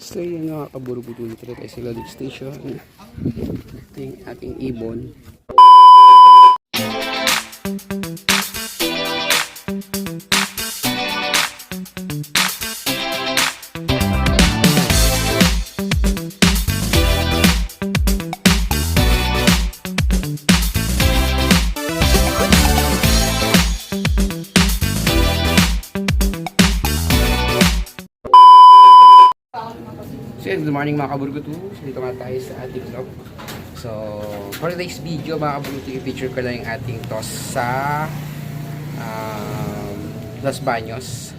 So yun mga kaburubuto dito tayo sa loading station. Ito yung ating ibon. Good morning mga kaburgutu. Dito nga tayo sa ating vlog. So, for today's video mga kaburgutu, i-feature ko lang yung ating toss sa um, Los Baños.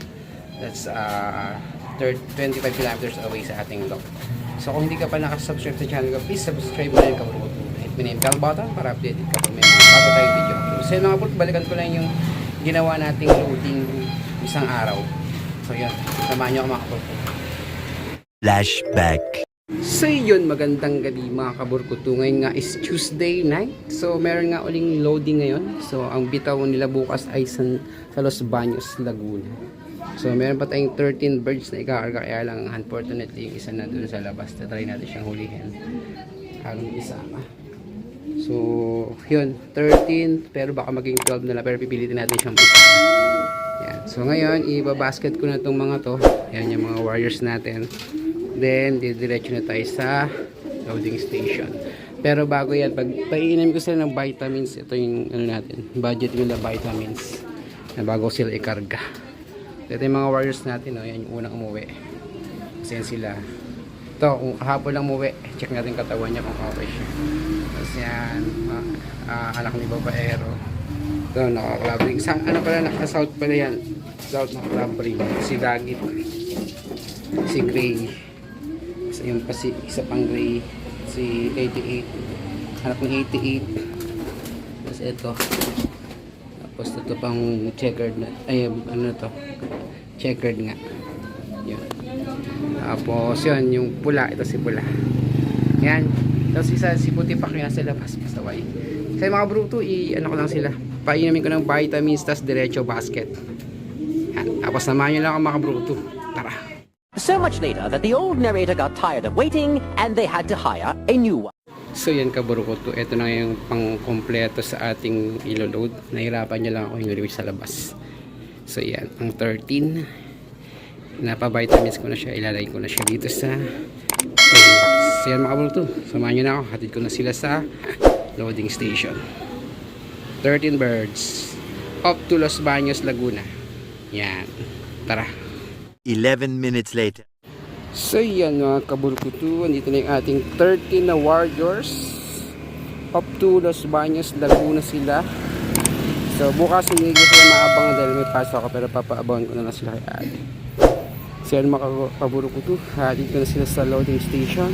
That's uh, 25 kilometers away sa ating vlog. So kung hindi ka pa nakasubscribe sa channel ko, please subscribe na rin kaburgutu. Hit mo na yung bell button para updated ka kung may mga bago tayong video. So yun mga kaburgutu, balikan ko lang yung ginawa nating loading isang araw. So yun, samahan nyo ako mga kaburgutu. Flashback. So yun, magandang gabi mga kaburkutu. Ngayon nga is Tuesday night. So meron nga uling loading ngayon. So ang bitaw nila bukas ay sa, sa Los Baños, Laguna. So meron pa tayong 13 birds na ikakarga. Kaya lang unfortunately yung isa na dun sa labas. Tatry natin siyang hulihin. Harong isama. So yun, 13 pero baka maging 12 na lang. Pero pipilitin natin siyang isama. Yan. So ngayon, ibabasket ko na itong mga to. Yan yung mga warriors natin. Then, didiretso na tayo sa loading station. Pero bago yan, pag paiinom ko sila ng vitamins, ito yung ano natin, budget nila vitamins na bago sila ikarga. Ito yung mga warriors natin, oh, yan yung unang umuwi. Kasi sila. Ito, kung kahapon lang umuwi, check natin katawan niya kung okay siya. Tapos yan, ah, anak ni Babaero. Ito, naka-clubbing. Sa, ano pala, naka-south pala yan. South na clubbing. Si Dagit. Si Gray. Isa yung pa si, isa pang Gray. Si 88. Anak ng 88. Tapos ito. Tapos ito pang checkered na. Ay, ano to? Checkered nga. Yun. Tapos yun, yung pula. Ito si pula. Yan. Tapos isa si puti pa kaya sa labas. Pasaway. Kaya mga bruto, i ano ko lang sila. Painumin ko ng vitamins, tas diretso basket. Yan. Tapos samahan nyo lang ang mga bruto. Tara. So much later that the old narrator got tired of waiting and they had to hire a new one. So yan kaburukoto, ito na yung pang kompleto sa ating ilo-load. Nahirapan niya lang ako yung sa labas. So yan, ang 13. Napa-vitamins ko na siya, ilalagay ko na siya dito sa. So yan mga kaburukoto, samahan niyo na ako, hatid ko na sila sa loading station. 13 birds. Up to Los Baños, Laguna. Yan. Tara. 11 minutes later. So yan mga kabulkutu, andito na yung ating 13 na warriors up to Los Baños, Laguna sila. So bukas hindi ko sila maabangan dahil may pasok ako pero papaabangan ko na lang sila kay ate. So yan mga kabulkutu, hatid ko na sila sa loading station.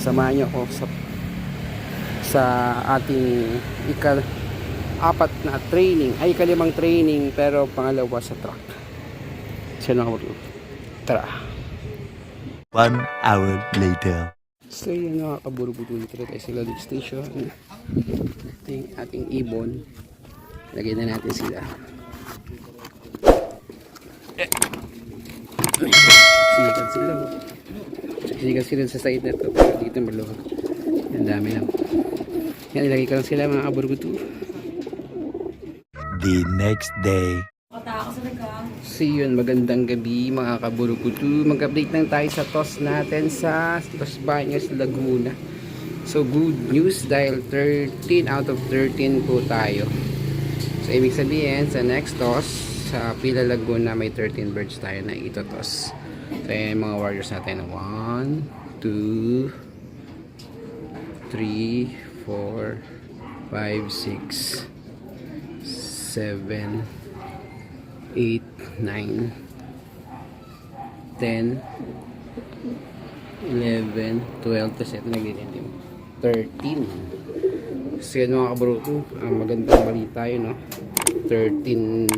Samahan niyo ako sa sa ating ikal apat na training, ay ikalimang training pero pangalawa sa truck. Mga kabulkutu. Tara. One hour later. So yun mga kaburubuto dito tayo sa loading station. Ito yung ating ibon. Lagay na natin sila. Sikat sila. Sikat sila sa side na to. Pero dito maluwag. Ang dami lang. Yan, ilagay ko lang sila mga kaburubuto. The next day. So yun, magandang gabi mga kaburukutu. Mag-update lang tayo sa toss natin sa Los Baños, Laguna. So good news dahil 13 out of 13 po tayo. So ibig sabihin sa next toss sa Pila Laguna may 13 birds tayo na itotos. So yan yung mga warriors natin. 1, 2, 3, 4, 5, 6, 7, 8, 9, 10, 11, 12, tapos ito naglilindim. 13. So yun mga kabruto, ang magandang balita yun, no? 13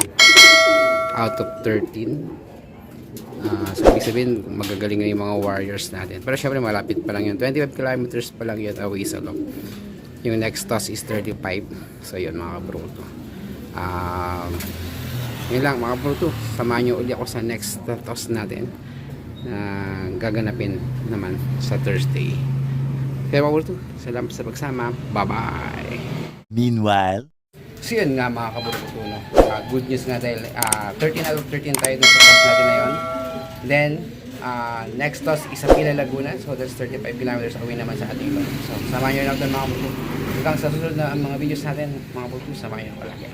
out of 13. Ah, so ibig sabihin, magagaling na yung mga warriors natin. Pero syempre malapit pa lang yun. 25 kilometers pa lang yun away sa loob. Yung next toss is 35. So yun mga kabruto. Um, yun lang mga bruto samahan nyo ulit ako sa next toss natin na gaganapin naman sa Thursday. Kaya mga kaburko, salamat sa pagsama. Bye-bye! Meanwhile, So yun nga mga kaburko no? Ah, good news nga dahil ah, 13 out of 13 tayo dun sa toss natin na yun. Then, ah, next toss, Isapila Laguna. So that's 35 kilometers away naman sa ating. So samahan nyo lang doon mga kaburko. Hanggang sa susunod na mga videos natin, mga kaburko, samahan nyo palagi.